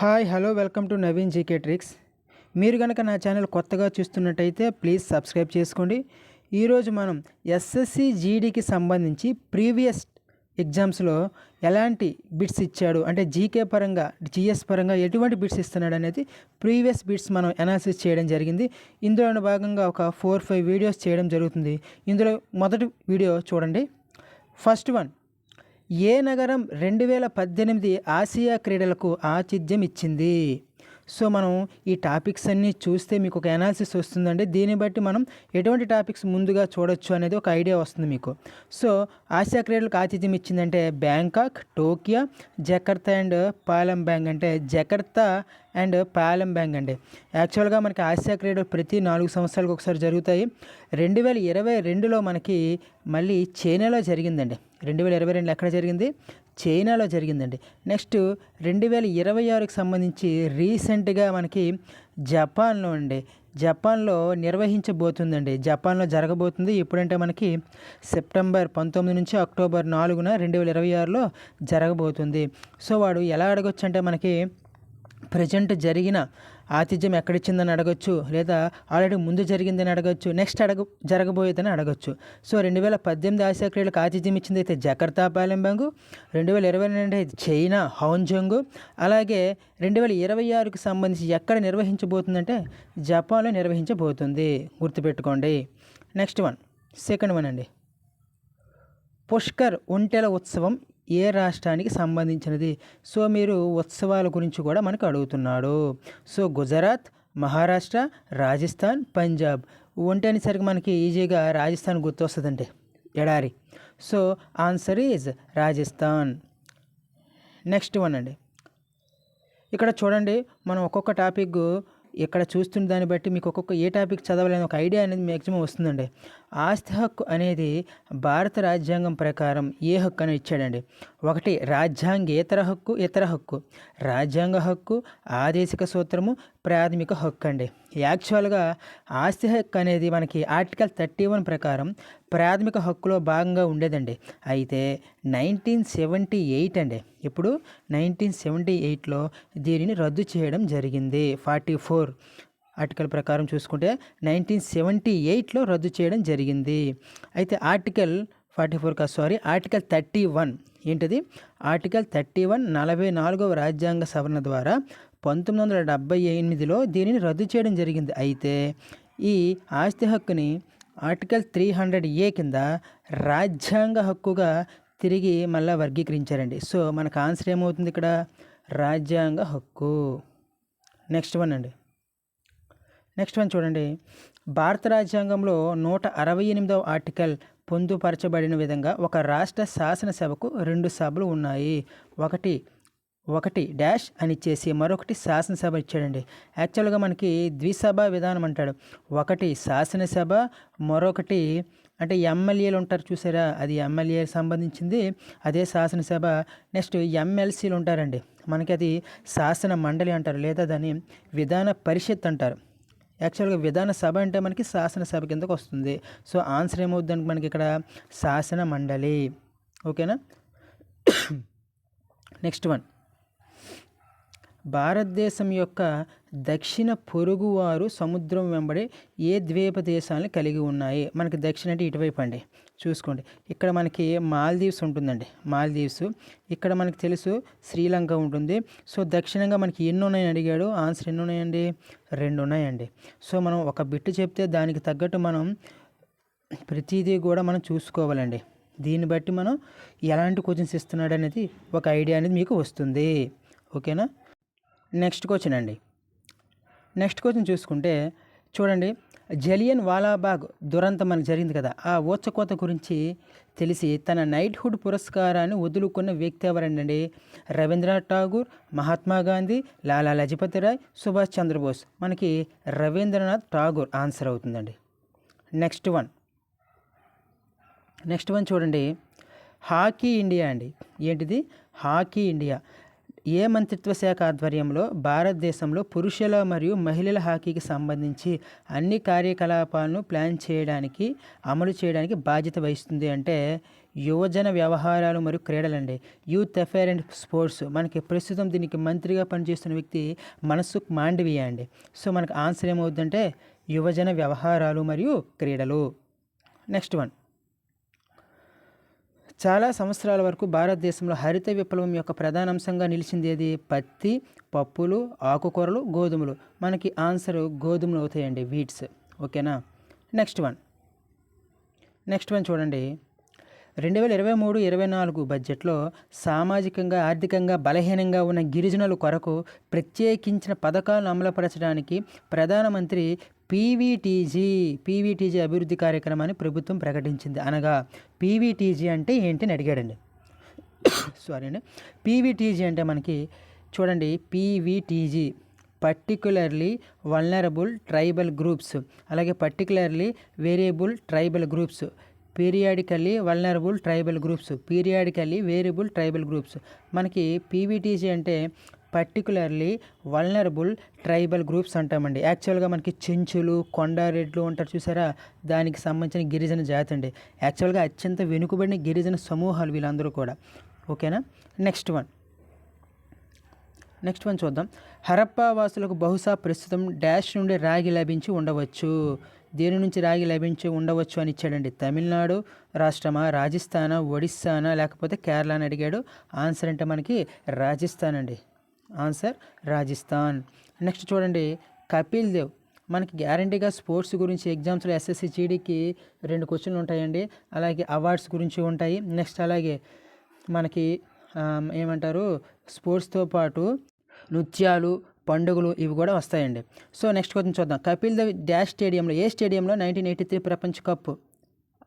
Hi hello welcome to Naveen GK tricks. మీరు కనుక నా ఛానల్ కొత్తగా చూస్తున్నట్టయితే ప్లీజ్ సబ్స్క్రైబ్ చేసుకోండి. ఈరోజు మనం ఎస్ఎస్సి జీడీకి సంబంధించి ప్రీవియస్ ఎగ్జామ్స్లో ఎలాంటి బిట్స్ ఇచ్చాడు అంటే జీకే పరంగా జిఎస్ పరంగా ఎటువంటి బిట్స్ ఇస్తున్నాడు అనేది ప్రీవియస్ బిట్స్ మనం అనాలిసిస్ చేయడం జరిగింది. ఇందులో భాగంగా ఒక ఫోర్ ఫైవ్ వీడియోస్ చేయడం జరుగుతుంది. ఇందులో మొదటి వీడియో చూడండి. ఫస్ట్ వన్ ఏ నగరం రెండు వేల పద్దెనిమిది ఆసియా క్రీడలకు ఆతిథ్యం ఇచ్చింది సో మనం ఈ టాపిక్స్ అన్నీ చూస్తే మీకు ఒక ఎనాలిసిస్ వస్తుందండి. దీన్ని బట్టి మనం ఎటువంటి టాపిక్స్ ముందుగా చూడొచ్చు అనేది ఒక ఐడియా వస్తుంది మీకు. సో ఆసియా క్రీడలకు ఆతిథ్యం ఇచ్చిందంటే Bangkok Tokyo Jakarta and Palembang అంటే జకర్తా అండ్ పాలంబ్యాంగ్ అండి. యాక్చువల్గా మనకి ఆసియా క్రీడలు ప్రతి నాలుగు సంవత్సరాలకు ఒకసారి జరుగుతాయి. రెండు వేల ఇరవై రెండులో మనకి మళ్ళీ చైనాలో జరిగిందండి. రెండు వేల ఇరవై రెండులో ఎక్కడ జరిగింది? చైనాలో జరిగిందండి. నెక్స్ట్ రెండు వేల ఇరవై ఆరుకి సంబంధించి రీసెంట్గా మనకి జపాన్లో అండి. జపాన్లో నిర్వహించబోతుందండి. జపాన్లో జరగబోతుంది. ఎప్పుడంటే మనకి సెప్టెంబర్ పంతొమ్మిది నుంచి అక్టోబర్ నాలుగున రెండు వేల ఇరవై ఆరులో జరగబోతుంది. సో వాడు ఎలా అడగొచ్చు అంటే మనకి ప్రజెంట్ జరిగిన ఆతిథ్యం ఎక్కడిచ్చిందని అడగచ్చు లేదా ఆల్రెడీ ముందు జరిగిందని అడగచ్చు నెక్స్ట్ అడగ జరగబోయేదని అడగచ్చు. సో రెండు వేల పద్దెనిమిది ఆసియా క్రీడలకు ఆతిథ్యం ఇచ్చింది అయితే జకర్తా పాలెంబంగు రెండు వేల ఇరవై రెండు అయితే చైనా హాంజంగు. అలాగే రెండు వేల ఇరవై ఆరుకు సంబంధించి ఎక్కడ నిర్వహించబోతుందంటే జపాన్లో నిర్వహించబోతుంది. గుర్తుపెట్టుకోండి. నెక్స్ట్ వన్ సెకండ్ వన్ అండి. పుష్కర్ ఒంటెల ఉత్సవం ఏ రాష్ట్రానికి సంబంధించినది? సో మీరు ఉత్సవాల గురించి కూడా మనకు అడుగుతున్నాడు. సో గుజరాత్ మహారాష్ట్ర రాజస్థాన్ పంజాబ్. ఒంటి అనేసరికి మనకి ఈజీగా రాజస్థాన్ గుర్తొస్తుందండి ఎడారి. So answer is Rajasthan. Next one అండి. ఇక్కడ చూడండి మనం ఒక్కొక్క టాపిక్ ఇక్కడ చూస్తున్న దాన్ని బట్టి మీకు ఒక్కొక్క ఏ టాపిక్ చదవాలని ఒక ఐడియా అనేది మ్యాక్సిమం వస్తుందండి. ఆస్తి హక్కు అనేది భారత రాజ్యాంగం ప్రకారం ఏ హక్కు అని ఇచ్చాడండి? ఒకటి రాజ్యాంగేతర హక్కు ఇతర హక్కు. రాజ్యాంగ హక్కు ఆదేశిక సూత్రము ప్రాథమిక హక్కు అండి. యాక్చువల్గా ఆస్తి హక్కు అనేది మనకి ఆర్టికల్ థర్టీ వన్ ప్రకారం ప్రాథమిక హక్కులో భాగంగా ఉండేదండి. అయితే నైన్టీన్ సెవెంటీ ఎయిట్ అండి. ఇప్పుడు నైన్టీన్ సెవెంటీ ఎయిట్లో దీనిని రద్దు చేయడం జరిగింది. Forty four. ఆర్టికల్ ప్రకారం చూసుకుంటే నైన్టీన్ సెవెంటీ ఎయిట్లో రద్దు చేయడం జరిగింది. అయితే ఆర్టికల్ ఫార్టీ ఫోర్ కాదు సారీ ఆర్టికల్ థర్టీ వన్ ఏంటిది? ఆర్టికల్ థర్టీ వన్ నలభై నాలుగవ రాజ్యాంగ సవరణ ద్వారా పంతొమ్మిది వందల డెబ్బై ఎనిమిదిలో దీనిని రద్దు చేయడం జరిగింది. అయితే ఈ ఆస్తి హక్కుని ఆర్టికల్ త్రీ హండ్రెడ్ ఏ కింద రాజ్యాంగ హక్కుగా తిరిగి మళ్ళీ వర్గీకరించారండి. సో మనకు ఆన్సర్ ఏమవుతుంది ఇక్కడ? రాజ్యాంగ హక్కు. నెక్స్ట్ వన్ అండి. నెక్స్ట్ వన్ చూడండి. భారత రాజ్యాంగంలో నూట అరవై ఎనిమిదవ ఆర్టికల్ పొందుపరచబడిన విధంగా ఒక రాష్ట్ర శాసనసభకు రెండు సభలు ఉన్నాయి. ఒకటి ఒకటి డాష్ అని ఇచ్చేసి మరొకటి శాసనసభ ఇచ్చాడండి. యాక్చువల్గా మనకి ద్విసభ విధానం అంటాడు. ఒకటి శాసనసభ మరొకటి అంటే ఎమ్మెల్యేలు ఉంటారు చూసారా? అది ఎమ్మెల్యే సంబంధించింది అదే శాసనసభ. నెక్స్ట్ ఎమ్మెల్సీలు ఉంటారండి. మనకి అది శాసన మండలి అంటారు లేదా దాన్ని విధాన పరిషత్ అంటారు. యాక్చువల్గా విధాన సభ అంటే మనకి శాసనసభ కిందకు వస్తుంది. సో ఆన్సర్ ఏమవుద్ది మనకి ఇక్కడ శాసన మండలి. ఓకేనా? Next one. భారతదేశం యొక్క దక్షిణ పొరుగువారు సముద్రం వెంబడి ఏ ద్వీప దేశాలను కలిగి ఉన్నాయి? మనకి దక్షిణ అంటే ఇటువైపు అండి. చూసుకోండి. ఇక్కడ మనకి మాల్దీవ్స్ ఉంటుందండి. మాల్దీవ్స్. ఇక్కడ మనకి తెలుసు శ్రీలంక ఉంటుంది. సో దక్షిణంగా మనకి ఎన్ని ఉన్నాయని అడిగాడు. ఆన్సర్ ఎన్ని ఉన్నాయండి రెండు ఉన్నాయండి సో మనం ఒక బిట్టు చెప్తే దానికి తగ్గట్టు మనం ప్రతిదీ కూడా మనం చూసుకోవాలండి. దీన్ని బట్టి మనం ఎలాంటి క్వశ్చన్స్ ఇస్తున్నాడు అనేది ఒక ఐడియా అనేది మీకు వస్తుంది. ఓకేనా? నెక్స్ట్ క్వశ్చన్ అండి. నెక్స్ట్ క్వశ్చన్ చూసుకుంటే చూడండి. జలియన్ వాలాబాగ్ దురంతం మనకు జరిగింది కదా. ఆ ఊచకోత గురించి తెలిసి తన నైట్హుడ్ పురస్కారాన్ని వదులుకున్న వ్యక్తి ఎవరండి రవీంద్రనాథ్ ఠాగూర్ మహాత్మా గాంధీ లాలా లజపతి రాయ్ సుభాష్ చంద్రబోస్. మనకి రవీంద్రనాథ్ ఠాగూర్ ఆన్సర్ అవుతుందండి. Next one. నెక్స్ట్ వన్ చూడండి. హాకీ ఇండియా అండి. ఏంటిది? Hockey India. ఏ మంత్రిత్వ శాఖ ఆధ్వర్యంలో భారతదేశంలో పురుషుల మరియు మహిళల హాకీకి సంబంధించి అన్ని కార్యకలాపాలను ప్లాన్ చేయడానికి అమలు చేయడానికి బాధ్యత వహిస్తుంది అంటే యువజన వ్యవహారాలు మరియు క్రీడలండి. యూత్ అఫైర్ అండ్ స్పోర్ట్స్ మనకి ప్రస్తుతం దీనికి మంత్రిగా పనిచేస్తున్న వ్యక్తి మనసుక్ మాండవీయ అండి. సో మనకు ఆన్సర్ ఏమవుతుందంటే యువజన వ్యవహారాలు మరియు క్రీడలు. Next one. చాలా సంవత్సరాల వరకు భారతదేశంలో హరిత విప్లవం యొక్క ప్రధాన అంశంగా నిలిచింది ఏది? పత్తి పప్పులు ఆకుకూరలు గోధుమలు. మనకి ఆన్సర్ గోధుమలు అవుతాయండి వీట్స్. ఓకేనా? Next one. నెక్స్ట్ వన్ చూడండి. రెండు వేల ఇరవై మూడు ఇరవై నాలుగు బడ్జెట్లో సామాజికంగా ఆర్థికంగా బలహీనంగా ఉన్న గిరిజనుల కొరకు ప్రత్యేకించిన పథకాలను అమలుపరచడానికి ప్రధానమంత్రి పీవీటీజీ పీవీటీజీ అభివృద్ధి కార్యక్రమాన్ని ప్రభుత్వం ప్రకటించింది. అనగా పీవీటీజీ అంటే ఏంటి అని అడిగాడండి. సారీ అండి. పీవీటీజీ అంటే మనకి చూడండి PVTG particularly vulnerable tribal groups అలాగే particularly variable tribal groups periodically vulnerable tribal groups periodically variable tribal groups మనకి పీవీటీజీ అంటే పర్టికులర్లీ వల్నరబుల్ ట్రైబల్ గ్రూప్స్ అంటామండి. యాక్చువల్గా మనకి చెంచులు కొండారెడ్లు ఉంటారు చూసారా? దానికి సంబంధించిన గిరిజన జాతి అండి. యాక్చువల్గా అత్యంత వెనుకబడిన గిరిజన సమూహాలు వీళ్ళందరూ కూడా. ఓకేనా నెక్స్ట్ వన్ నెక్స్ట్ వన్ చూద్దాం. హరప్పా వాసులకు బహుశా ప్రస్తుతం డాష్ నుండి రాగి లభించి ఉండవచ్చు. దేని నుంచి రాగి లభించి ఉండవచ్చు అని ఇచ్చాడండి. తమిళనాడు రాష్ట్రమా రాజస్థానా ఒడిస్సానా లేకపోతే కేరళ అని అడిగాడు. ఆన్సర్ అంటే మనకి రాజస్థాన్ అండి. ఆన్సర్ రాజస్థాన్. నెక్స్ట్ చూడండి కపిల్ దేవ్. మనకి గ్యారంటీగా స్పోర్ట్స్ గురించి ఎగ్జామ్స్లో ఎస్ఎస్సి జీడీకి రెండు క్వశ్చన్లు ఉంటాయండి. అలాగే అవార్డ్స్ గురించి ఉంటాయి. నెక్స్ట్ అలాగే మనకి ఏమంటారు స్పోర్ట్స్తో పాటు నృత్యాలు పండుగలు ఇవి కూడా వస్తాయండి. సో నెక్స్ట్ క్వశ్చన్ చూద్దాం. కపిల్ దేవ్ డ్యాష్ స్టేడియంలో ఏ స్టేడియంలో నైన్టీన్ ఎయిటీ త్రీ ప్రపంచ కప్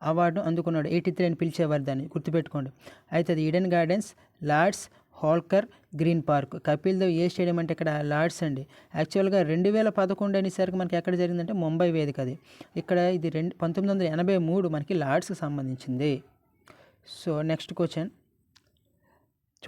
అవార్డు అందుకున్నాడు? ఎయిటీ త్రీ అని పిలిచేవారు దాన్ని గుర్తుపెట్టుకోండి. అయితే అది Eden Gardens Lord's Holkar Green Park. Kapil Dev ఏ స్టేడియం అంటే ఇక్కడ లార్డ్స్ అండి. యాక్చువల్గా రెండు వేల పదకొండు అనేసరికి మనకి ఎక్కడ జరిగిందంటే ముంబై వేదిక అది. ఇక్కడ ఇది రెండు పంతొమ్మిది వందల ఎనభై మూడు మనకి లార్డ్స్కి సంబంధించింది. So next question.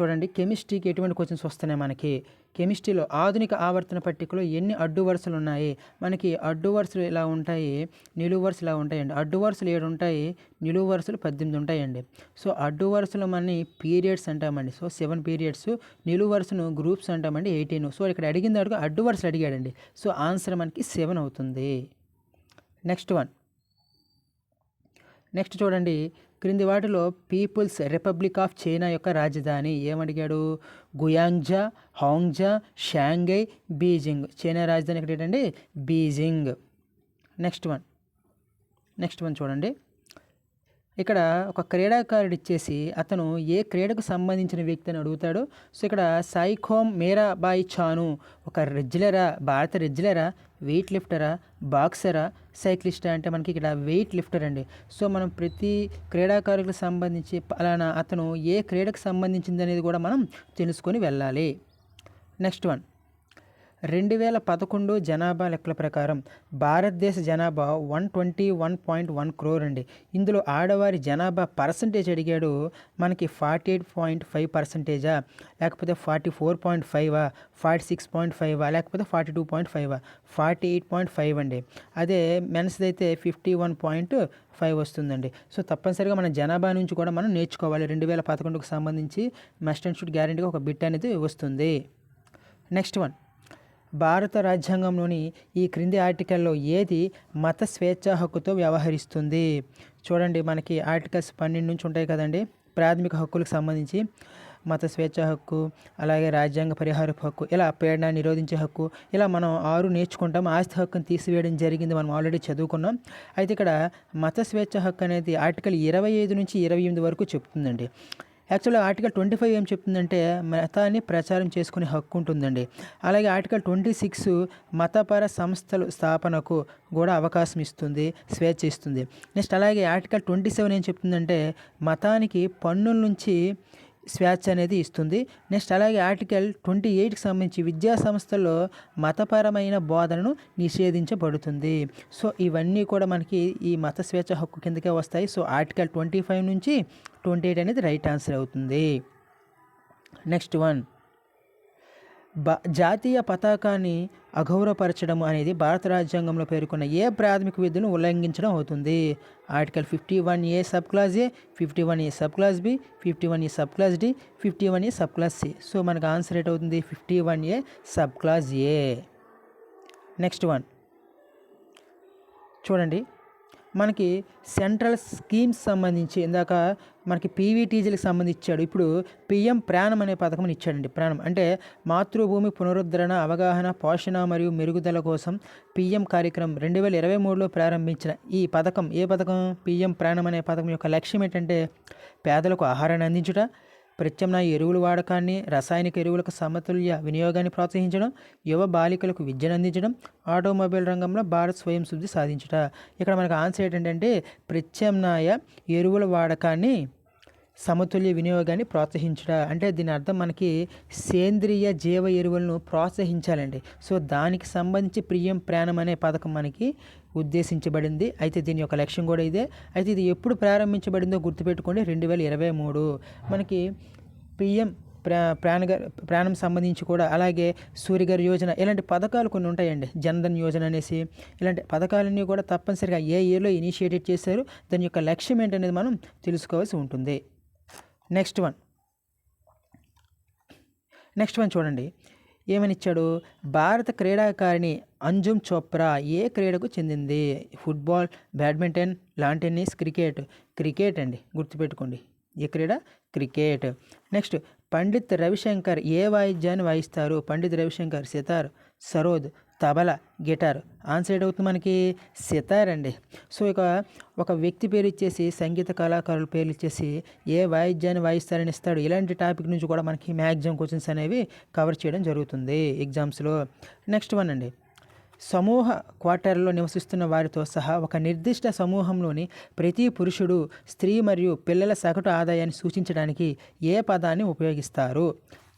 చూడండి కెమిస్ట్రీకి ఎటువంటి క్వశ్చన్స్ వస్తున్నాయి మనకి? కెమిస్ట్రీలో ఆధునిక ఆవర్తన పట్టికలో ఎన్ని అడ్డు వరుసలు ఉన్నాయి? మనకి అడ్డు వరుసలు ఇలా ఉంటాయి? నిలువు వరుసలు ఇలా ఉంటాయండి? అడ్డు వరుసలు ఏడు ఉంటాయి నిలువు వరుసలు పద్దెనిమిది ఉంటాయండి. సో అడ్డు వరుసలు మనని పీరియడ్స్ అంటామండి. సో సెవెన్ పీరియడ్స్ నిలువు వరుసను గ్రూప్స్ అంటామండి ఎయిటీన్. సో ఇక్కడ అడిగింది అడుగు అడ్డు వరుసలు అడిగాడండి. సో ఆన్సర్ మనకి సెవెన్ అవుతుంది. Next one. నెక్స్ట్ చూడండి క్రింది వాటిలో పీపుల్స్ రిపబ్లిక్ ఆఫ్ చైనా యొక్క రాజధాని ఏమడిగాడు? Guangzhou Hangzhou Shanghai Beijing. China రాజధాని ఇక్కడ ఏంటండి Beijing. Next one. Next one చూడండి. ఇక్కడ ఒక క్రీడాకారుడు ఇచ్చేసి అతను ఏ క్రీడకు సంబంధించిన వ్యక్తి అని అడుగుతాడు సో ఇక్కడ సైఖోమ్ బాయ్ చాను ఒక రెజ్లరా భారత రెజ్లరా వెయిట్ లిఫ్టరా బాక్సరా సైక్లిస్టా అంటే మనకి ఇక్కడ వెయిట్ లిఫ్టర్ అండి. సో మనం ప్రతి క్రీడాకారులకు సంబంధించి అలానా అతను ఏ క్రీడకు సంబంధించింది అనేది కూడా మనం తెలుసుకొని వెళ్ళాలి. Next one. రెండు వేల పదకొండు జనాభా లెక్కల ప్రకారం భారతదేశ జనాభా one twenty one point one crore అండి. ఇందులో ఆడవారి జనాభా పర్సంటేజ్ అడిగాడు. మనకి ఫార్టీ ఎయిట్ పాయింట్ ఫైవ్ పర్సంటేజా? లేకపోతే ఫార్టీ ఫోర్ పాయింట్ ఫైవా? ఫార్టీ సిక్స్ పాయింట్ ఫైవా? లేకపోతే ఫార్టీ టూ పాయింట్ ఫైవా? ఫార్టీ ఎయిట్ పాయింట్ ఫైవ్ అండి. అదే మెన్స్ది అయితే ఫిఫ్టీ వన్ పాయింట్ ఫైవ్ వస్తుందండి. సో తప్పనిసరిగా మన జనాభా నుంచి కూడా మనం నేర్చుకోవాలి. రెండు వేల పదకొండుకు సంబంధించి మస్ట్ అండ్ షుడ్ గ్యారంటీగా ఒక బిట్ అనేది వస్తుంది. Next one. భారత రాజ్యాంగంలోని ఈ క్రింది ఆర్టికల్లో ఏది మత స్వేచ్ఛా హక్కుతో వ్యవహరిస్తుంది? చూడండి మనకి ఆర్టికల్స్ పన్నెండు నుంచి ఉంటాయి కదండి. ప్రాథమిక హక్కులకు సంబంధించి మత స్వేచ్ఛ హక్కు అలాగే రాజ్యాంగ పరిహారపు హక్కు ఇలా పీడన నిరోధించే హక్కు ఇలా మనం ఆరు నేర్చుకుంటాం. ఆస్తి హక్కును తీసివేయడం జరిగింది మనం ఆల్రెడీ చదువుకున్నాం. అయితే ఇక్కడ మత స్వేచ్ఛ హక్కు అనేది ఆర్టికల్ ఇరవై ఐదు నుంచి ఇరవై ఎనిమిది వరకు చెప్తుందండి. యాక్చువల్గా ఆర్టికల్ ట్వంటీ ఫైవ్ ఏం చెప్తుందంటే మతాన్ని ప్రచారం చేసుకునే హక్కు ఉంటుందండి. అలాగే ఆర్టికల్ ట్వంటీ సిక్స్ మతపర సంస్థలు స్థాపనకు కూడా అవకాశం ఇస్తుంది స్వేచ్ఛ ఇస్తుంది. నెక్స్ట్ అలాగే ఆర్టికల్ ట్వంటీ సెవెన్ ఏం చెప్తుందంటే మతానికి పన్నుల నుంచి స్వేచ్ఛ అనేది ఇస్తుంది. నెక్స్ట్ అలాగే ఆర్టికల్ ట్వంటీ ఎయిట్కి సంబంధించి విద్యా సంస్థల్లో మతపరమైన బోధనను నిషేధించబడుతుంది. సో ఇవన్నీ కూడా మనకి ఈ మత స్వేచ్ఛ హక్కు కిందకే వస్తాయి. సో ఆర్టికల్ ట్వంటీ ఫైవ్ నుంచి ట్వంటీ ఎయిట్ అనేది రైట్ ఆన్సర్ అవుతుంది. Next one. బ జాతీయ పతాకాన్ని అగౌరవపరచడం అనేది భారత రాజ్యాంగంలో పేర్కొన్న ఏ ప్రాథమిక విధులను ఉల్లంఘించడం అవుతుంది? Article fifty one A sub clause A fifty one A sub clause B fifty one A sub clause D fifty one A sub clause C. So మనకు ఆన్సర్ ఏట్ అవుతుంది? Fifty one A sub clause A. Next one. చూడండి. మనకి central schemes సంబంధించి ఇందాక మనకి పీవీటీజీలకు సంబంధించి ఇచ్చాడు ఇప్పుడు పిఎం ప్రాణం అనే పథకం ఇచ్చాడండి. ప్రాణం అంటే మాతృభూమి పునరుద్ధరణ అవగాహన పోషణ మరియు మెరుగుదల కోసం పిఎం కార్యక్రమం రెండు వేల ఇరవై మూడులో ప్రారంభించిన ఈ పథకం. ఏ పథకం? పిఎం ప్రాణం అనే పథకం యొక్క లక్ష్యం ఏంటంటే పేదలకు ఆహారాన్ని అందించుట ప్రత్యామ్నాయ ఎరువుల వాడకాన్ని రసాయనిక ఎరువులకు సమతుల్య వినియోగాన్ని ప్రోత్సహించడం యువ బాలికలకు విద్యను అందించడం ఆటోమొబైల్ రంగంలో భారత్ స్వయం శుద్ధి సాధించట. ఇక్కడ మనకు ఆన్సర్ ఏంటంటే ప్రత్యామ్నాయ ఎరువుల వాడకాన్ని సమతుల్య వినియోగాన్ని ప్రోత్సహించడం అంటే దీని అర్థం మనకి సేంద్రియ జీవ ఎరువులను ప్రోత్సహించాలండి. సో దానికి సంబంధించి ప్రియం ప్రాణం అనే పథకం మనకి ఉద్దేశించబడింది. అయితే దీని యొక్క లక్ష్యం కూడా ఇదే. అయితే ఇది ఎప్పుడు ప్రారంభించబడిందో గుర్తుపెట్టుకోండి. రెండు వేల ఇరవై మూడు మనకి పిఎం ప్రా ప్రాణగర్ ప్రాణం సంబంధించి కూడా అలాగే సూర్యగారి యోజన ఇలాంటి పథకాలు కొన్ని ఉంటాయండి. జన్ధన్ యోజన అనేసి ఇలాంటి పథకాలన్నీ కూడా తప్పనిసరిగా ఏ ఇయర్లో ఇనిషియేటెడ్ చేశారు దాని యొక్క లక్ష్యం ఏంటనేది మనం తెలుసుకోవాల్సి ఉంటుంది. Next one. నెక్స్ట్ వన్ చూడండి. ఏమని ఇచ్చాడు భారత క్రీడాకారిణి అంజుమ్ చోప్రా ఏ క్రీడకు చెందింది? Football badminton lawn tennis cricket. Cricket అండి. గుర్తుపెట్టుకోండి. ఏ క్రీడ? క్రికెట్. నెక్స్ట్ పండిత్ రవిశంకర్ ఏ వాయిద్యాన్ని వాయిస్తారు? పండిత్ రవిశంకర్ సితార్ సరోద్ తబల గిటార్. ఆన్సర్ అవుతుంది మనకి సితార్ అండి. సో ఇక ఒక వ్యక్తి పేరు ఇచ్చేసి సంగీత కళాకారుల పేర్లు ఇచ్చేసి ఏ వాయిద్యాన్ని వాయిస్తారని ఇస్తాడు ఇలాంటి టాపిక్ నుంచి కూడా మనకి మ్యాక్సిమం క్వశ్చన్స్ అనేవి కవర్ చేయడం జరుగుతుంది ఎగ్జామ్స్లో. నెక్స్ట్ వన్ అండి. సమూహ క్వార్టర్లో నివసిస్తున్న వారితో సహా ఒక నిర్దిష్ట సమూహంలోని ప్రతి పురుషుడు స్త్రీ మరియు పిల్లల సగటు ఆదాయాన్ని సూచించడానికి ఏ పదాన్ని ఉపయోగిస్తారు?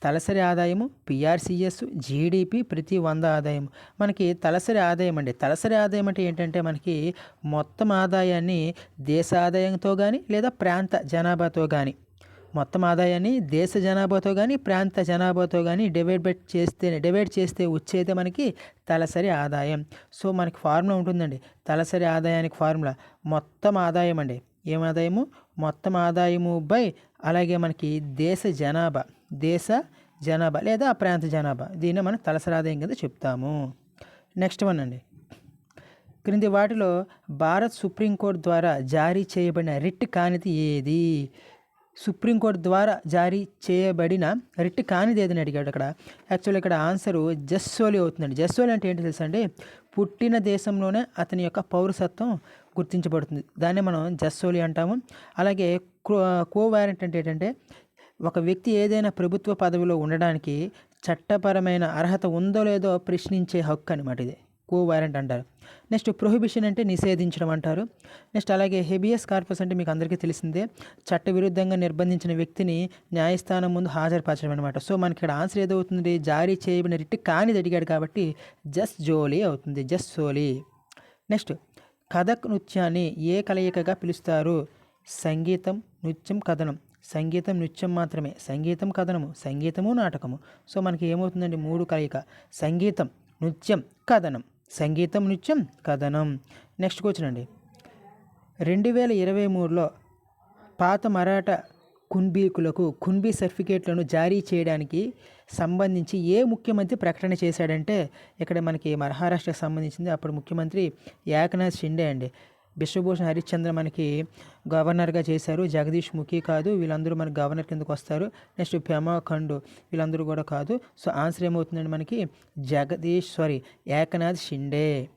తలసరి ఆదాయము పిఆర్సిఎస్ జీడిపి ప్రతి వంద ఆదాయం మనకి తలసరి ఆదాయం అండి. తలసరి ఆదాయం అంటే ఏంటంటే మనకి మొత్తం ఆదాయాన్ని దేశ ఆదాయంతో కానీ లేదా ప్రాంత జనాభాతో కానీ మొత్తం ఆదాయాన్ని దేశ జనాభాతో కానీ ప్రాంత జనాభాతో కానీ డివైడ్ చేస్తే డివైడ్ చేస్తే వచ్చేదే మనకి తలసరి ఆదాయం. సో మనకి ఫార్ములా ఉంటుందండి. తలసరి ఆదాయానికి ఫార్ములా. మొత్తం ఆదాయం అండి. ఏం ఆదాయము? మొత్తం ఆదాయము బై అలాగే మనకి దేశ జనాభా. దేశ జనాభా లేదా ప్రాంత జనాభా. దీన్ని మనం తలసరాదాయం కింద చెప్తాము. నెక్స్ట్ వన్ అండి. క్రింది వాటిలో భారత్ సుప్రీంకోర్టు ద్వారా జారీ చేయబడిన రిట్ కానిది ఏది? సుప్రీంకోర్టు ద్వారా జారీ చేయబడిన రిట్ కానిది ఏదని అడిగాడు అక్కడ. యాక్చువల్ ఇక్కడ ఆన్సరు జస్సోలి అవుతుందండి. జస్సోలి అంటే ఏంటి తెలుసా అండి పుట్టిన దేశంలోనే అతని యొక్క పౌరసత్వం గుర్తించబడుతుంది. దాన్ని మనం జస్సోలి అంటాము. అలాగే కో వారెంట్ అంటే ఏంటంటే ఒక వ్యక్తి ఏదైనా ప్రభుత్వ పదవిలో ఉండడానికి చట్టపరమైన అర్హత ఉందో లేదో ప్రశ్నించే హక్కు అనమాట ఇది. కో వారెంట్ అంటారు. నెక్స్ట్ ప్రొహిబిషన్ అంటే నిషేధించడం అంటారు. నెక్స్ట్ అలాగే హెబియస్ కార్పస్ అంటే మీకు అందరికీ తెలిసిందే. చట్టవిరుద్ధంగా నిర్బంధించిన వ్యక్తిని న్యాయస్థానం ముందు హాజరుపరచడం అనమాట సో మనకి ఇక్కడ ఆన్సర్ ఏదవుతుంది? జారీ చేయబడిన రిట్ కానిది అడిగాడు కాబట్టి జస్ట్ జోలీ అవుతుంది. జస్ట్ సోలీ. నెక్స్ట్ కథక్ నృత్యాన్ని ఏ కలయికగా పిలుస్తారు? సంగీతం నృత్యం కథనం. సంగీతం నృత్యం మాత్రమే. సంగీతం కథనము సంగీతము నాటకము. సో మనకి ఏమవుతుందండి? మూడు కలయిక. సంగీతం నృత్యం కథనం. సంగీతం నృత్యం కథనం. నెక్స్ట్ క్వశ్చన్ అండి. రెండు వేల ఇరవై మూడులో పాత మరాఠా కున్బీకులకు కున్బీ సర్టిఫికేట్లను జారీ చేయడానికి సంబంధించి ఏ ముఖ్యమంత్రి ప్రకటన చేశాడంటే ఇక్కడ మనకి మహారాష్ట్రకు సంబంధించింది అప్పుడు ముఖ్యమంత్రి ఏకనాథ్ షిండే అండి. బిశ్వభూషణ్ హరిశ్చంద్ర మనకి గవర్నర్గా చేశారు. జగదీష్ ముఖి కాదు వీళ్ళందరూ మనకి గవర్నర్ కిందకు వస్తారు. నెక్స్ట్ పెమా ఖండు వీళ్ళందరూ కూడా కాదు. సో ఆన్సర్ ఏమవుతుందండి మనకి? Jagdish sorry Eknath Shinde.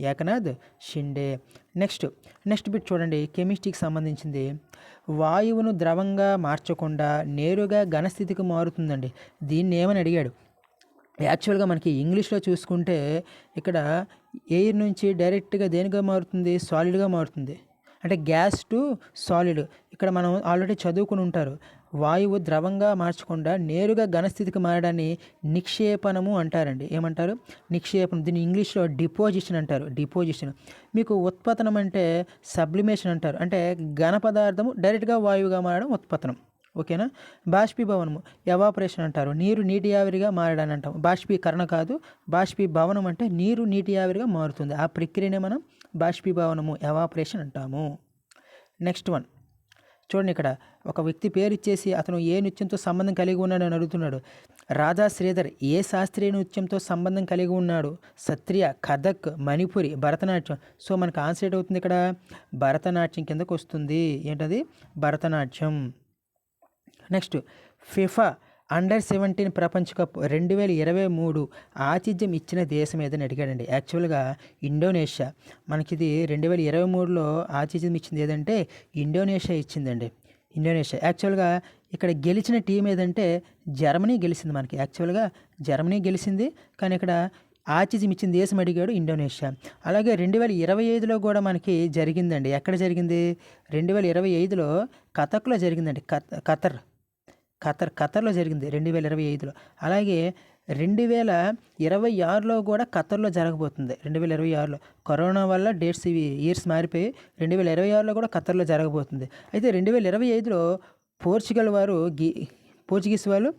Eknath Shinde. Next next bit చూడండి. కెమిస్ట్రీకి సంబంధించింది. వాయువును ద్రవంగా మార్చకుండా నేరుగా ఘనస్థితికి మారుతుందండి. దీన్ని ఏమని అడిగాడు? యాక్చువల్గా మనకి ఇంగ్లీష్లో చూసుకుంటే ఇక్కడ ఎయిర్ నుంచి డైరెక్ట్గా దేనిగా మారుతుంది? సాలిడ్గా మారుతుంది. అంటే గ్యాస్ టు సాలిడ్. ఇక్కడ మనం ఆల్రెడీ చదువుకుని ఉంటారు. వాయువు ద్రవంగా మార్చకుండా నేరుగా ఘనస్థితికి మారడాన్ని నిక్షేపణము అంటారండి. ఏమంటారు? నిక్షేపణం. దీన్ని ఇంగ్లీష్లో డిపోజిషన్ అంటారు. డిపోజిషన్. మీకు ఉత్పతనం అంటే సబ్లిమేషన్ అంటారు. అంటే ఘన పదార్థము డైరెక్ట్గా వాయువుగా మారడం ఉత్పతనం. ఓకేనా? బాష్పీభవనము. ఎవాపరేషన్ అంటారు. నీరు నీటి ఆవిరిగా మారడాన్ని అంటాం. బాష్పీకరణ కాదు. బాష్పీభవనం అంటే నీరు నీటి ఆవిరిగా మారుతుంది. ఆ ప్రక్రియనే మనం బాష్పీభవనము ఎవాపరేషన్ అంటాము. Next one. చూడండి ఇక్కడ. ఒక వ్యక్తి పేరు ఇచ్చేసి అతను ఏ నృత్యంతో సంబంధం కలిగి ఉన్నాడని అడుగుతున్నాడు. రాధా శ్రీధర్ ఏ శాస్త్రీయ నృత్యంతో సంబంధం కలిగి ఉన్నాడు? సత్రియ కథక్ మణిపురి భరతనాట్యం. సో మనకు ఆన్సర్ అవుతుంది ఇక్కడ? భరతనాట్యం కిందకు వస్తుంది ఏంటది? Bharatanatyam. Next FIFA under seventeen ప్రపంచ కప్ రెండు వేల ఇరవై మూడు ఆతిథ్యం ఇచ్చిన దేశం ఏదని అడిగాడండి. యాక్చువల్గా ఇండోనేషియా మనకి ఇది రెండు వేల ఇరవై మూడులో ఆతిథ్యం ఇచ్చింది ఏదంటే ఇండోనేషియా ఇచ్చిందండి. ఇండోనేషియా. యాక్చువల్గా ఇక్కడ గెలిచిన టీం ఏదంటే జర్మనీ గెలిచింది మనకి. యాక్చువల్గా జర్మనీ గెలిచింది కానీ ఇక్కడ ఆతిథ్యం ఇచ్చిన దేశం అడిగాడు ఇండోనేషియా. అలాగే రెండు వేల ఇరవై ఐదులో కూడా మనకి జరిగిందండి. ఎక్కడ జరిగింది? రెండు వేల ఇరవై ఐదులో కథక్లో జరిగిందండి. కత్ ఖతర్. ఖతర్ ఖతర్లో జరిగింది రెండు వేల ఇరవై ఐదులో. అలాగే రెండు వేల ఇరవై ఆరులో కూడా ఖతర్లో జరగబోతుంది రెండు వేల ఇరవై ఆరులో. కరోనా వల్ల డేట్స్ ఇవి ఇయర్స్ మారిపోయి రెండు వేల ఇరవై ఆరులో కూడా ఖతర్లో జరగబోతుంది. అయితే రెండు వేల ఇరవై ఐదులో పోర్చుగల్ వారు గీ పోర్చుగీస్ వాళ్ళు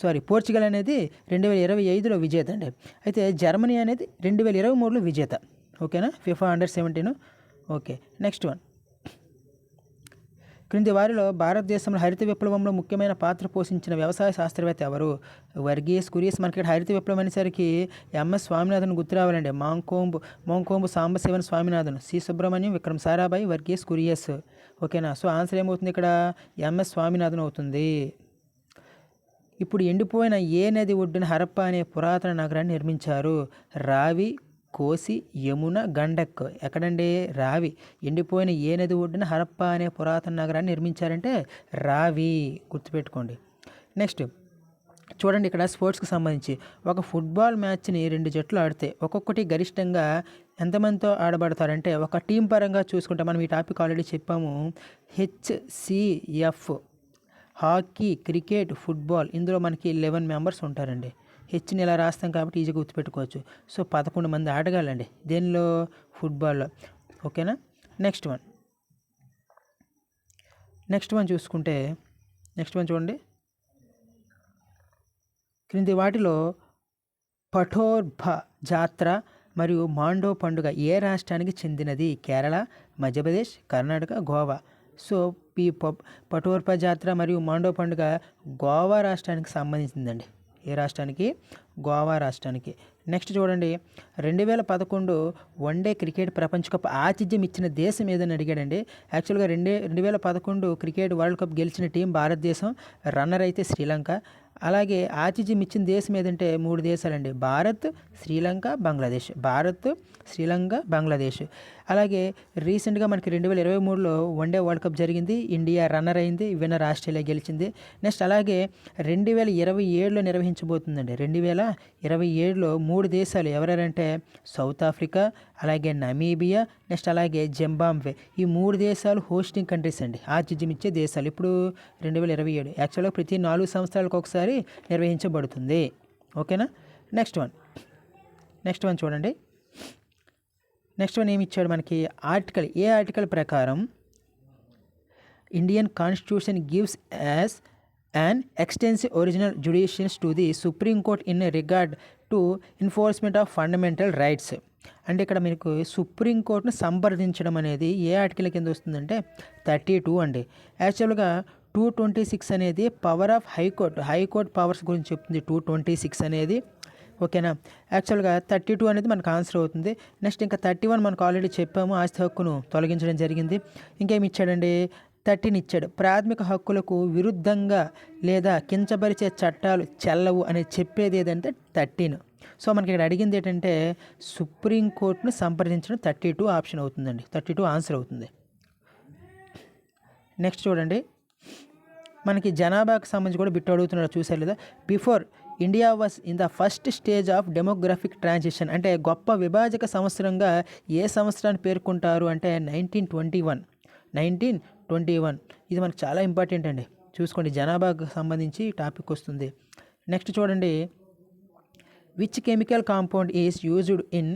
సారీ పోర్చుగల్ అనేది రెండు వేల ఇరవై ఐదులో విజేత అండి. అయితే జర్మనీ అనేది రెండు వేల ఇరవై మూడులో విజేత. ఓకేనా? FIFA under seventeen. Okay next one. క్రింది వారిలో భారతదేశంలో హరిత విప్లవంలో ముఖ్యమైన పాత్ర పోషించిన వ్యవసాయ శాస్త్రవేత్త ఎవరు? వర్గీస్ కురియస్ మనకి ఇక్కడ హరిత విప్లవం అనేసరికి ఎంఎస్ స్వామినాథన్ గుర్తు రావాలండి. మాంకోంబు మోంకోంబు సాంబశివన్ స్వామినాథన్ సి. సుబ్రహ్మణ్యం విక్రమ్ సారాభాయ్ వర్గీస్ కురియస్. ఓకేనా? సో ఆన్సర్ ఏమవుతుంది ఇక్కడ? ఎంఎస్ స్వామినాథన్ అవుతుంది. ఇప్పుడు ఎండిపోయిన ఏ నది ఒడ్డున హరప్ప అనే పురాతన నగరాన్ని నిర్మించారు? రావి కోసి యమున గండక్ ఎక్కడండి? రావి. ఎండిపోయిన ఏ నది ఒడ్డున హరప్ప అనే పురాతన నగరాన్ని నిర్మించారంటే రావి. గుర్తుపెట్టుకోండి. నెక్స్ట్ చూడండి ఇక్కడ స్పోర్ట్స్కి సంబంధించి. ఒక ఫుట్బాల్ మ్యాచ్ని రెండు జట్లు ఆడితే ఒక్కొక్కటి గరిష్టంగా ఎంతమందితో ఆడబడతారంటే ఒక టీం పరంగా చూసుకుంటే మనం ఈ టాపిక్ ఆల్రెడీ చెప్పాము. హెచ్సిఎఫ్. Hockey cricket football. ఇందులో మనకి లెవెన్ మెంబర్స్ ఉంటారండి. హెచ్ని ఇలా రాస్తాం కాబట్టి ఈజీగా గుర్తుపెట్టుకోవచ్చు. సో పదకొండు మంది ఆడగాలండి దేనిలో? ఫుట్బాల్లో. ఓకేనా? Next one. నెక్స్ట్ వన్ చూసుకుంటే నెక్స్ట్ వన్ చూడండి. క్రింది వాటిలో పఠోర్భ జాత్ర మరియు మాండో పండుగ ఏ రాష్ట్రానికి చెందినది? కేరళ మధ్యప్రదేశ్ కర్ణాటక గోవా. సో ఈ పటోర్ప జాతర మరియు మాండో పండుగ గోవా రాష్ట్రానికి సంబంధించిందండి. ఏ రాష్ట్రానికి? గోవా రాష్ట్రానికి. నెక్స్ట్ చూడండి. రెండు వేల పదకొండు వన్డే క్రికెట్ ప్రపంచ కప్ ఆతిథ్యం ఇచ్చిన దేశం ఏదని అడిగాడండి. యాక్చువల్గా రెండే రెండు వేల పదకొండు క్రికెట్ వరల్డ్ కప్ గెలిచిన టీం భారతదేశం. రన్నర్ అయితే శ్రీలంక. అలాగే ఆతిథ్యం ఇచ్చిన దేశం ఏదంటే మూడు దేశాలండి. భారత్ శ్రీలంక బంగ్లాదేశ్. భారత్ శ్రీలంక బంగ్లాదేశ్. అలాగే రీసెంట్గా మనకి రెండు వేల ఇరవై మూడులో వన్డే వరల్డ్ కప్ జరిగింది. ఇండియా రన్నర్ అయింది. విన్నర్ ఆస్ట్రేలియా గెలిచింది. నెక్స్ట్ అలాగే రెండు వేల ఇరవై ఏడులో నిర్వహించబోతుందండి. రెండు వేల ఇరవై ఏడులో మూడు దేశాలు ఎవరెవరంటే సౌత్ ఆఫ్రికా అలాగే నమీబియా నెక్స్ట్ అలాగే జింబాంబే ఈ మూడు దేశాలు హోస్టింగ్ కంట్రీస్ అండి. ఆతిథ్యం ఇచ్చే దేశాలు. ఇప్పుడు రెండు వేల ఇరవై ఏడు. యాక్చువల్గా ప్రతి నాలుగు సంవత్సరాలకు ఒకసారి నిర్వహించబడుతుంది. ఓకేనా? నెక్స్ట్ వన్ నెక్స్ట్ వన్ చూడండి. నెక్స్ట్ వన్ ఏమి ఇచ్చాడు మనకి? ఆర్టికల్ ఏ ఆర్టికల్ ప్రకారం Indian constitution gives as and extensive original jurisdictions to the Supreme Court in regard to enforcement of fundamental rights అంటే ఇక్కడ మీకు సుప్రీంకోర్టును సంప్రదించడం అనేది ఏ ఆర్టికల్ కింద వస్తుందంటే థర్టీ టూ అండి. యాక్చువల్గా టూ ట్వంటీ సిక్స్ అనేది power of high court high court powers గురించి చెప్తుంది టూ ట్వంటీ సిక్స్ అనేది ఓకేనా యాక్చువల్గా థర్టీ టూ అనేది మనకు ఆన్సర్ అవుతుంది. నెక్స్ట్ ఇంకా థర్టీ వన్ మనకు ఆల్రెడీ చెప్పాము. ఆస్తి హక్కును తొలగించడం జరిగింది. ఇంకేమి ఇచ్చాడండి? థర్టీన్ ఇచ్చాడు ప్రాథమిక హక్కులకు విరుద్ధంగా లేదా కించపరిచే చట్టాలు చెల్లవు అని చెప్పేది ఏదంటే థర్టీన్ సో మనకి ఇక్కడ అడిగింది ఏంటంటే సుప్రీంకోర్టును సంప్రదించడం థర్టీ టూ ఆప్షన్ అవుతుందండి. థర్టీ టూ ఆన్సర్ అవుతుంది. నెక్స్ట్ చూడండి. మనకి జనాభాకు సంబంధించి కూడా బిట్టు అడుగుతున్నాడు చూసారు లేదా? Before India was in the first stage of demographic transition. అంటే గొప్ప విభాజక సంవత్సరంగా ఏ సంవత్సరాన్ని పేర్కొంటారు అంటే nineteen twenty one. Nineteen twenty one. ఇది మనకు చాలా ఇంపార్టెంట్ అండి. చూసుకోండి జనాభాకు సంబంధించి టాపిక్ వస్తుంది. నెక్స్ట్ చూడండి. Which chemical compound is used in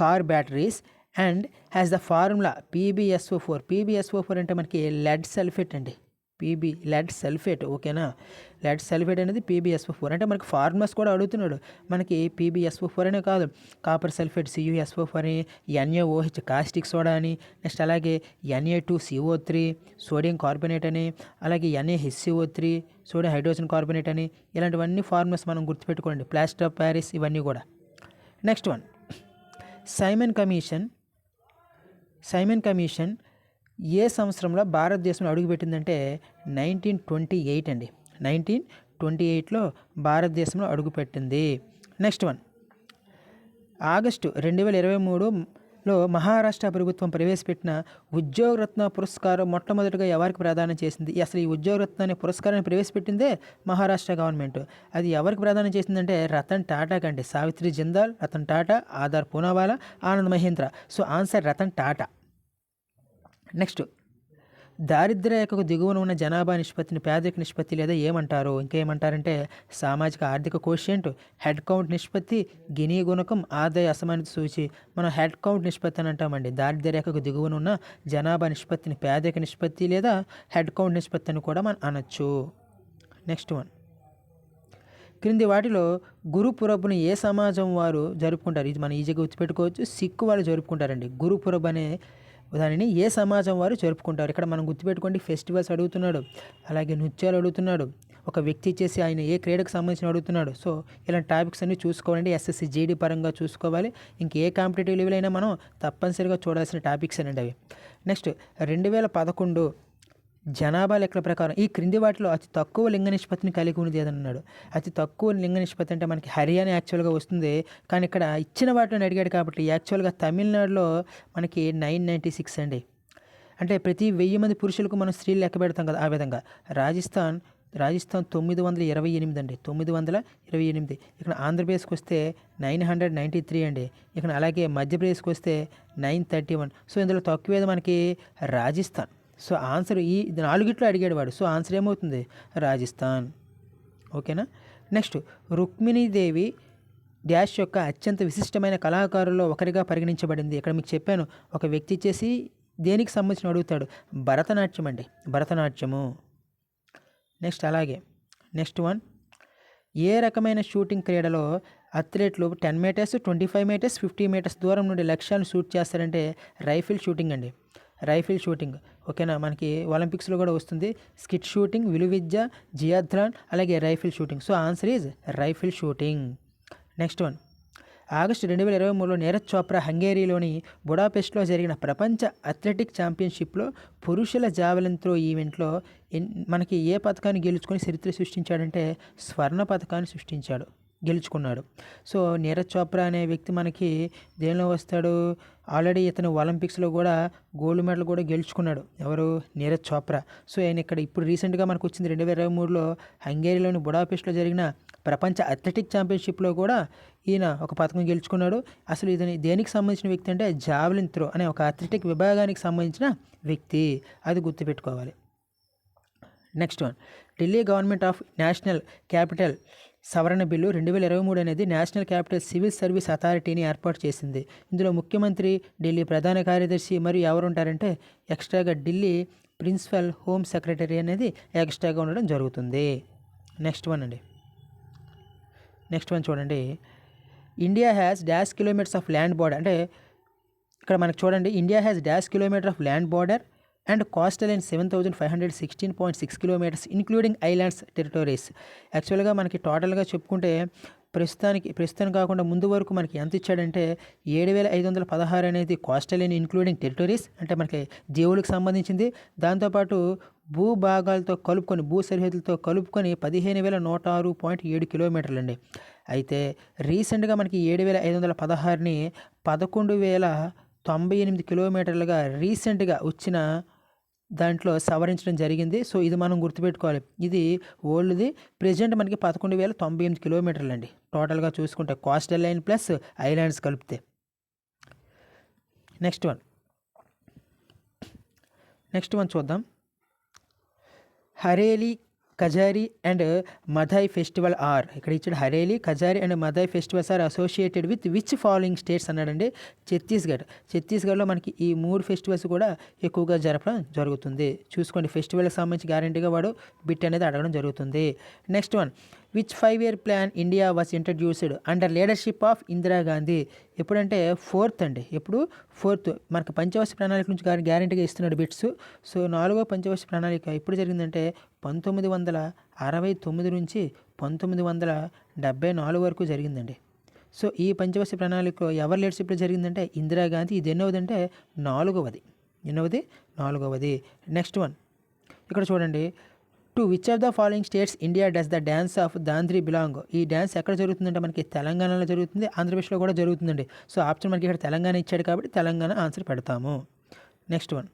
car batteries and has the formula PBSO four PBSO four అంటే మనకి లెడ్ సల్ఫేట్ అండి. పీబీ లెడ్ సల్ఫేట్ ఓకేనా లెడ్ సల్ఫేట్ అనేది పీబీఎస్ఓ ఫోర్. అంటే మనకి ఫార్ములాస్ కూడా అడుగుతున్నాడు మనకి పీబీఎస్ఓ ఫోర్ అనే కాదు. కాపర్ సల్ఫేట్ సియుఎస్ఓ ఫోర్ అని ఎన్ఏఓహెచ్ కాస్టిక్ సోడా అని నెక్స్ట్ అలాగే NA two CO three sodium carbonate అని అలాగే NAHCO three sodium hydrogen carbonate అని ఇలాంటివన్నీ ఫార్ములాస్ మనం గుర్తుపెట్టుకోండి. ప్లాస్టర్ ఆఫ్ ప్యారిస్ ఇవన్నీ కూడా. Next one. Simon commission Simon commission ఏ సంవత్సరంలో భారతదేశంలో అడుగుపెట్టిందంటే నైన్టీన్ ట్వంటీ ఎయిట్ అండి. నైన్టీన్ ట్వంటీ ఎయిట్లో భారతదేశంలో అడుగుపెట్టింది. Next one. ఆగస్టు రెండు వేల ఇరవై మూడులో మహారాష్ట్ర ప్రభుత్వం ప్రవేశపెట్టిన ఉద్యోగరత్న పురస్కారం మొట్టమొదటిగా ఎవరికి ప్రదానం చేసింది? అసలు ఈ ఉద్యోగరత్న అనే పురస్కారాన్ని ప్రవేశపెట్టిందే మహారాష్ట్ర గవర్నమెంట్. అది ఎవరికి ప్రదానం చేసిందంటే రతన్ టాటా కండి Savitri Jindal Ratan Tata Adar Poonawalla Anand Mahindra. So answer Ratan Tata. Next. దారిద్ర్య రేఖకు దిగువన ఉన్న జనాభా నిష్పత్తిని పేదరిక నిష్పత్తి లేదా ఏమంటారు? ఇంకేమంటారంటే సామాజిక ఆర్థిక కోషియంట్ హెడ్ కౌంట్ నిష్పత్తి గిని గుణకం ఆదాయ అసమానత సూచి. మనం హెడ్ కౌంట్ నిష్పత్తి అని అంటామండి. దారిద్ర్య రేఖకు దిగువన ఉన్న జనాభా నిష్పత్తిని పేదరిక నిష్పత్తి లేదా హెడ్ కౌంట్ నిష్పత్తి అని కూడా మనం అనొచ్చు. నెక్స్ట్ వన్ క్రింది వాటిలో గురు పురబ్ను ఏ సమాజం వారు జరుపుకుంటారు? ఇది మనం ఈజీగా గుర్తుపెట్టుకోవచ్చు. సిక్కు వాళ్ళు జరుపుకుంటారండి. గురు పురబ్ అనే దానిని ఏ సమాజం వారు జరుపుకుంటారు? ఇక్కడ మనం గుర్తుపెట్టుకోండి ఫెస్టివల్స్ అడుగుతున్నాడు అలాగే నృత్యాలు అడుగుతున్నాడు ఒక వ్యక్తి చేసి ఆయన ఏ క్రీడకు సంబంధించిన అడుగుతున్నాడు. సో ఇలాంటి టాపిక్స్ అన్ని చూసుకోవాలండి ఎస్ఎస్సి జీడీ పరంగా చూసుకోవాలి. ఇంకే కాంపిటేటివ్ లెవెల్ అయినా మనం తప్పనిసరిగా చూడాల్సిన టాపిక్స్ అండి అవి. నెక్స్ట్ రెండు వేల పదకొండు జనాభా లెక్కల ప్రకారం ఈ క్రింది వాటిలో అతి తక్కువ లింగ నిష్పత్తిని కలిగి ఉన్నది అన్నాడు అతి తక్కువ లింగ నిష్పత్తి అంటే మనకి హర్యానా యాక్చువల్గా వస్తుంది. కానీ ఇక్కడ ఇచ్చిన వాటిని అడిగాడు కాబట్టి యాక్చువల్గా తమిళనాడులో మనకి నైన్ నైంటీ సిక్స్ అండి. అంటే ప్రతి వెయ్యి మంది పురుషులకు మనం స్త్రీలు లెక్క పెడతాం కదా ఆ విధంగా. రాజస్థాన్ రాజస్థాన్ తొమ్మిది వందల ఇరవై ఎనిమిది అండి. తొమ్మిది వందల ఇరవై ఎనిమిది. ఇక్కడ ఆంధ్రప్రదేశ్కి వస్తే నైన్ హండ్రెడ్ నైంటీ త్రీ అండి. ఇక్కడ అలాగే మధ్యప్రదేశ్కి వస్తే నైన్ థర్టీ వన్. సో ఇందులో తక్కువేది మనకి రాజస్థాన్. సో ఆన్సర్ ఈ నాలుగిట్లో అడిగాడు వాడు. సో ఆన్సర్ ఏమవుతుంది? రాజస్థాన్. ఓకేనా? నెక్స్ట్ రుక్మిణీదేవి డ్యాష్ యొక్క అత్యంత విశిష్టమైన కళాకారుల్లో ఒకరిగా పరిగణించబడింది. ఇక్కడ మీకు చెప్పాను ఒక వ్యక్తి చేసి దేనికి సంబంధించిన అడుగుతాడు? భరతనాట్యం అండి. భరతనాట్యము. నెక్స్ట్ అలాగే నెక్స్ట్ వన్. ఏ రకమైన షూటింగ్ క్రీడలో అథ్లెట్లు ten metres twenty five metres fifty metres దూరం నుండి లక్ష్యాన్ని షూట్ చేస్తారంటే రైఫిల్ షూటింగ్ అండి. Rifle shooting. ఓకేనా? మనకి ఒలింపిక్స్లో కూడా వస్తుంది. స్కిట్ షూటింగ్ విలువిద్య జియాథ్రాన్ అలాగే rifle shooting. So answer is rifle shooting. Next one. August రెండు వేల ఇరవై మూడులో నీరజ్ చోప్రా హంగేరీలోని బుడాపెస్ట్లో జరిగిన ప్రపంచ అథ్లెటిక్ ఛాంపియన్షిప్లో పురుషుల జావెలిన్ త్రో ఈవెంట్లో మనకి ఏ పథకాన్ని గెలుచుకొని చరిత్ర సృష్టించాడంటే స్వర్ణ పథకాన్ని సృష్టించాడు. గెలుచుకున్నాడు. సో నీరజ్ చోప్రా అనే వ్యక్తి మనకి దేనిలో వస్తాడు? ఆల్రెడీ ఇతను ఒలింపిక్స్లో కూడా గోల్డ్ మెడల్ కూడా గెలుచుకున్నాడు. ఎవరు? నీరజ్ చోప్రా. సో ఆయన ఇక్కడ ఇప్పుడు రీసెంట్గా మనకు వచ్చింది రెండు వేల ఇరవై మూడులో హంగేరీలోని బుడాపెస్ట్లో జరిగిన ప్రపంచ అథ్లెటిక్ ఛాంపియన్షిప్లో కూడా ఈయన ఒక పథకం గెలుచుకున్నాడు. అసలు ఇతని దేనికి సంబంధించిన వ్యక్తి అంటే జావలిన్ త్రో అనే ఒక అథ్లెటిక్ విభాగానికి సంబంధించిన వ్యక్తి. అది గుర్తుపెట్టుకోవాలి. Next one. Delhi government of national capital సవరణ బిల్లు రెండు వేల ఇరవై మూడు అనేది నేషనల్ క్యాపిటల్ సివిల్ సర్వీస్ అథారిటీని ఏర్పాటు చేసింది. ఇందులో ముఖ్యమంత్రి ఢిల్లీ ప్రధాన కార్యదర్శి మరియు ఎవరుంటారంటే ఎక్స్ట్రాగా ఢిల్లీ ప్రిన్సిపల్ హోమ్ సెక్రటరీ అనేది ఎక్స్ట్రాగా ఉండడం జరుగుతుంది. నెక్స్ట్ వన్ అండి. నెక్స్ట్ వన్ చూడండి. India has dash kilometres of land border అంటే ఇక్కడ మనకు చూడండి. India has dash kilometre of land border and coastal line seven thousand five hundred sixteen point six kilometres including islands territories యాక్చువల్గా మనకి టోటల్గా చెప్పుకుంటే ప్రస్తుతానికి ప్రస్తుతం కాకుండా ముందు వరకు మనకి ఎంత ఇచ్చాడంటే ఏడు వేల ఐదు వందల పదహారు అనేది కోస్టల్ లైన్ ఇంక్లూడింగ్ టెరిటరీస్ అంటే మనకి దేవులకు సంబంధించింది. దాంతోపాటు భూభాగాలతో కలుపుకొని భూ సరిహద్దులతో కలుపుకొని పదిహేను వేల నూట ఆరు పాయింట్ ఏడు కిలోమీటర్లు అండి అయితే రీసెంట్గా మనకి ఏడు వేల ఐదు వందల పదహారుని పదకొండు వేల తొంభై ఎనిమిది కిలోమీటర్లుగా రీసెంట్గా వచ్చిన దాంట్లో సవరించడం జరిగింది. సో ఇది మనం గుర్తుపెట్టుకోవాలి. ఇది ఓల్డ్ది. ప్రెజెంట్ మనకి పదకొండు వేల తొంభై ఎనిమిది కిలోమీటర్లు అండి. టోటల్గా చూసుకుంటే కోస్టల్ లైన్ ప్లస్ ఐలాండ్స్ కలిపితే. Next one. నెక్స్ట్ వన్ చూద్దాం. Hareli Kajari and Madai festival are. ఇక్కడ ఇచ్చాడు Hareli Kajari and Madhai festivals are associated with which following states అన్నాడండి ఛత్తీస్గఢ్. ఛత్తీస్గఢ్లో మనకి ఈ మూడు ఫెస్టివల్స్ కూడా ఎక్కువగా జరపడం జరుగుతుంది. చూసుకోండి ఫెస్టివల్కి సంబంధించి గ్యారంటీగా వాడు బిట్ అనేది అడగడం జరుగుతుంది. Next one which five year plan India was introduced under leadership of Indira Gandhi ఎప్పుడంటే ఫోర్త్ అండి. ఎప్పుడు? ఫోర్త్ మనకు పంచవర్ష ప్రణాళిక నుంచి గారి గ్యారంటీగా ఇస్తున్నాడు బిట్స్ సో నాలుగో పంచవర్ష ప్రణాళిక ఎప్పుడు జరిగిందంటే పంతొమ్మిది వందల అరవై తొమ్మిది నుంచి పంతొమ్మిది వందల డెబ్బై నాలుగు వరకు జరిగిందండి. సో ఈ పంచవర్ష ప్రణాళిక ఎవరి లీడర్షిప్లో జరిగిందంటే ఇందిరాగాంధీ ఇది ఎన్నవదంటే నాలుగవది. ఎన్నోది నాలుగవది. నెక్స్ట్ వన్ ఇక్కడ చూడండి. To which of the following states India does the dance of Dandari belong ఈ డ్యాన్స్ ఎక్కడ జరుగుతుందంటే మనకి తెలంగాణలో జరుగుతుంది. ఆంధ్రప్రదేశ్లో కూడా జరుగుతుందండి. సో ఆప్షన్ మనకి ఇక్కడ తెలంగాణ ఇచ్చాడు కాబట్టి తెలంగాణ ఆన్సర్ పెడతాము. Next one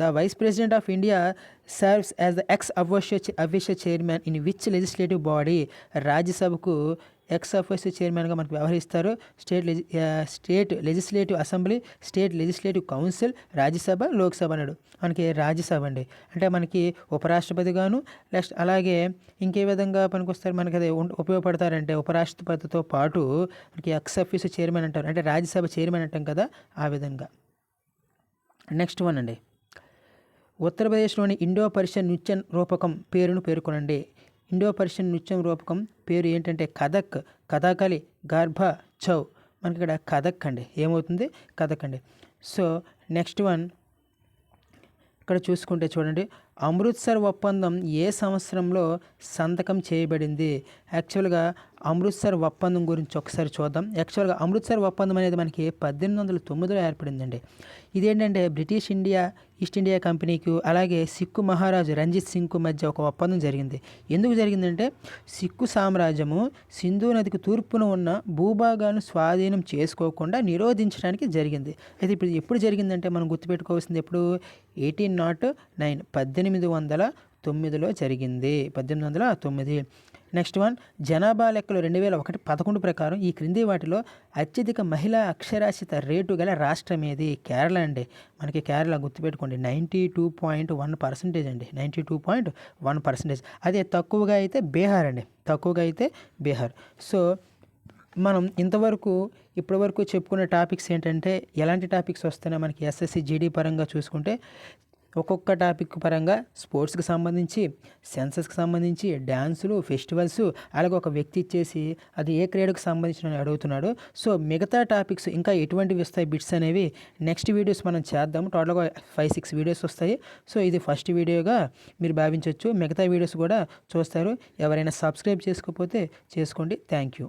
the vice president of India serves as the ex officio official chairman in which legislative body రాజ్యసభకు ఎక్స్ అఫీషియల్ చైర్మన్గా మనకు వ్యవహరిస్తారు. State లెజి state legislative assembly state legislative council Rajya Sabha Lok Sabha అన్నాడు. మనకి రాజ్యసభ అండి. అంటే మనకి ఉపరాష్ట్రపతిగాను next అలాగే ఇంకే విధంగా పనికొస్తారు మనకి అది ఉం- ఉపయోగపడతారంటే ఉపరాష్ట్రపతితో పాటు మనకి ఎక్స్ అఫీస్ చైర్మన్ అంటారు. అంటే రాజ్యసభ చైర్మన్ అంటాం కదా ఆ విధంగా. నెక్స్ట్ వన్ అండి. ఉత్తరప్రదేశ్లోని ఇండో పర్షియన్ నృత్య రూపకం పేరును పేర్కొనండి. ఇండో పర్షియన్ నృత్యం రూపకం పేరు ఏంటంటే కథక్ కథాకలి గర్భ చౌ. మనకి ఇక్కడ కథక్ అండి. ఏమవుతుంది? కథక్ అండి. సో నెక్స్ట్ వన్ ఇక్కడ చూసుకుంటే చూడండి. అమృత్సర్ ఒప్పందం ఏ సంవత్సరంలో సంతకం చేయబడింది? యాక్చువల్గా అమృత్సర్ ఒప్పందం గురించి ఒకసారి చూద్దాం. యాక్చువల్గా అమృత్సర్ ఒప్పందం అనేది మనకి పద్దెనిమిది వందల తొమ్మిదిలో ఏర్పడిందండి. ఇదేంటంటే బ్రిటిష్ ఇండియా ఈస్ట్ ఇండియా కంపెనీకి అలాగే సిక్కు మహారాజు రంజిత్ సింగ్కు మధ్య ఒక ఒప్పందం జరిగింది. ఎందుకు జరిగిందంటే సిక్కు సామ్రాజ్యము సింధు నదికి తూర్పున ఉన్న భూభాగాలను స్వాధీనం చేసుకోకుండా నిరోధించడానికి జరిగింది. అయితే ఇప్పుడు ఎప్పుడు జరిగిందంటే మనం గుర్తుపెట్టుకోవాల్సింది ఎప్పుడు? ఎయిటీన్ నాట్ నైన్ పద్దెనిమిది వందల తొమ్మిదిలో జరిగింది. పద్దెనిమిది వందల తొమ్మిది. నెక్స్ట్ వన్ జనాభా లెక్కలు రెండు వేల ఒకటి పదకొండు ప్రకారం ఈ క్రింది వాటిలో అత్యధిక మహిళా అక్షరాస్యత రేటు గల రాష్ట్రం ఏది? కేరళ అండి. మనకి కేరళ గుర్తుపెట్టుకోండి. Ninety two point one percentage అండి. Ninety two point one percentage. అదే తక్కువగా అయితే బీహార్ అండి. తక్కువగా అయితే బీహార్. సో మనం ఇంతవరకు ఇప్పటివరకు చెప్పుకునే టాపిక్స్ ఏంటంటే ఎలాంటి టాపిక్స్ వస్తున్నాయి? మనకి ఎస్ఎస్సి జీడీ పరంగా చూసుకుంటే ఒక్కొక్క టాపిక్ పరంగా స్పోర్ట్స్కి సంబంధించి సెన్సెస్కి సంబంధించి డ్యాన్సులు ఫెస్టివల్స్ అలాగే ఒక వ్యక్తి ఇచ్చేసి అది ఏ క్రీడకు సంబంధించిన అడుగుతున్నాడు. సో మిగతా టాపిక్స్ ఇంకా ఎటువంటివి వస్తాయి బిట్స్ అనేవి నెక్స్ట్ వీడియోస్ మనం చేద్దాం టోటల్గా ఫైవ్ సిక్స్ వీడియోస్ వస్తాయి. సో ఇది ఫస్ట్ వీడియోగా మీరు భావించవచ్చు మిగతా వీడియోస్ కూడా చూస్తారు. ఎవరైనా సబ్స్క్రైబ్ చేసుకోకపోతే చేసుకోండి. Thank you.